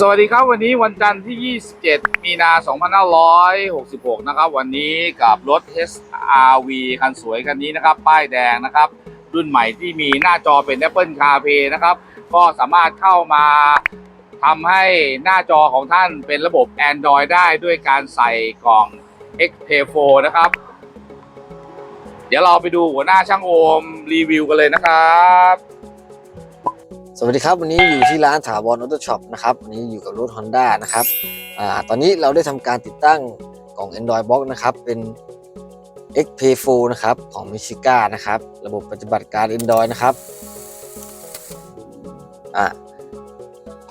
สวัสดีครับวันนี้วันจันทร์ที่ 27 มีนา 2566 นะครับ วันนี้กับรถ HRV คันสวยคันนี้นะครับ ป้ายแดงนะครับ รุ่นใหม่ที่มีหน้าจอเป็น Apple CarPlay นะครับ ก็สามารถเข้ามาทำให้หน้าจอของท่านเป็นระบบ Android ได้ด้วยการใส่กล่อง XP4 นะครับ เดี๋ยวเราไปดูหัวหน้าช่างโอมรีวิวกันเลยนะครับ วัสดีครับ วันนี้อยู่ที่ร้านถาวรออโต้ช็อปนะครับวันนี้อยู่กับรถ Honda นะครับอ่าตอนนี้เราได้ทำการติดตั้งกล่อง Android Box นะครับเป็น XP4 นะครับของ m i c h i g a นะครับระบบปฏิบัติการ Android นะครับอ่า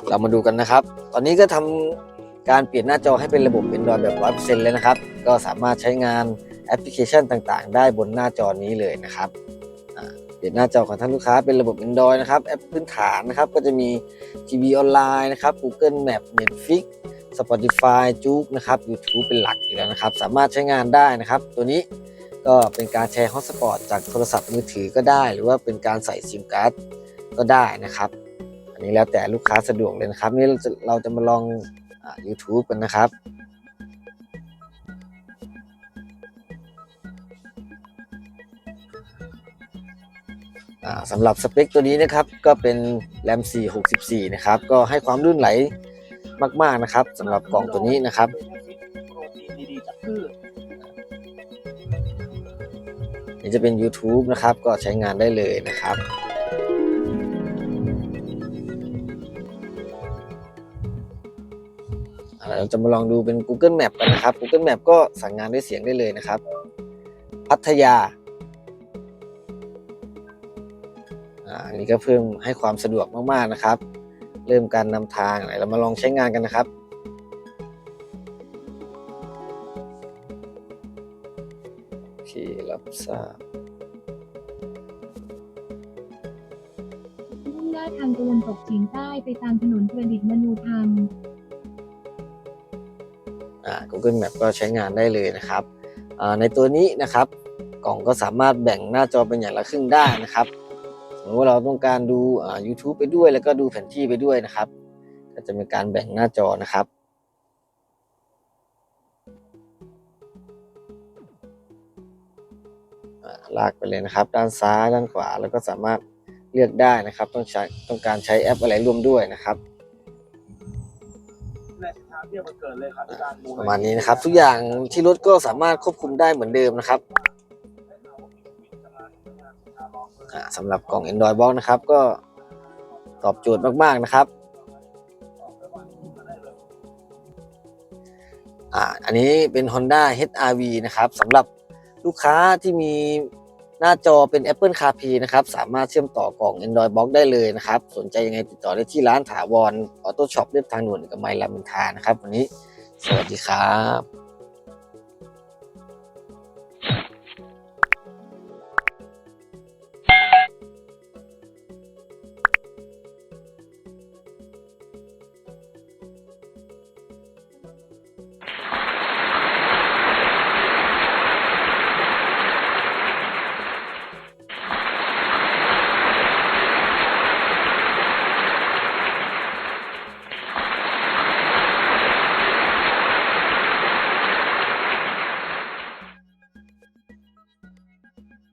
เรามาดูกันนะครับ ตอนนี้ก็ทำการเปลี่ยนหน้าจอให้เป็นระบบ Android แบบ 100%เลยนะครับ ก็สามารถใช้งานแอปพลิเคชันต่างๆ ได้บนหน้าจอนี้เลยนะครับ เปลี่ยนหน้าจอของท่านลูกค้าเป็นระบบ Android นะครับแอปพื้นฐานนะครับก็จะมี TV ออนไลน์นะครับ Google Map Netflix Spotify Juke นะครับ YouTube เป็นหลักอยู่แล้วนะครับ สามารถใช้งานได้นะครับ ตัวนี้ก็เป็นการแชร์ฮอตสปอร์ตจากโทรศัพท์มือถือก็ได้ หรือว่าเป็นการใส่ซิมการ์ดก็ได้นะครับ อันนี้แล้วแต่ลูกค้าสะดวกเลยนะครับ นี่เราจะเราจะมาลองอ YouTube กันนะครับอ สำหรับสเปคตัวนี้นะครับก็เป็น RAM 4 64 นะครับ ก็ให้ความลื่นไหลมาก ๆนะครับสำหรับกล่องตัวนี้นะครับนี่จะเป็น YouTube นะครับ ก็ใช้งานได้เลยนะครับ เราจะมาลองดูเป็น Google Map กันนะครับ Google Map ก็สั่งงานด้วยเสียงได้เลยนะครับ พัทยา อ่าอันนี้ก็เพิ่มให้ความสะดวกมากๆนะครับ เริ่มการนำทางไหนเรามาลองใช้งานกันนะครับโอเครับทราบมุ่งหน้าทางตะวันตกเฉียงใต้ไปตามถนนประดิษฐ์มนูธรรมอ่า Google Map ก็ใช้งานได้เลยนะครับอ่าในตัวนี้นะครับกล่องก็สามารถแบ่งหน้าจอเป็นอย่างละครึ่งได้นะครับ สมมติว่าเราต้องการดูอ่า YouTube ไปด้วย แล้วก็ดูแผนที่ไปด้วยนะครับ ก็จะมีการแบ่งหน้าจอนะครับอ่าลากไปเลยนะครับ ด้านซ้ายด้านขวาแล้วก็สามารถเลือกได้นะครับ ต้องใช้ต้องการใช้แอปอะไรร่วมด้วยนะครับประมาณนี้นะครับ ทุกอย่างที่รถก็สามารถควบคุมได้เหมือนเดิมนะครับอ่า สำหรับกล่อง Android Box นะครับ ก็ตอบโจทย์มาก ๆ นะครับอ่าอันนี้เป็น Honda HR-V นะครับสำหรับลูกค้าที่มีหน้าจอเป็น Apple CarPlay นะครับ สามารถเชื่อมต่อกล่อง Android Box ได้เลยนะครับ สนใจยังไงติดต่อได้ที่ร้านถาวรออโต้ช็อปเรียบทางด่วนเอกมัยรามินทานะครับ วันนี้สวัสดีครับ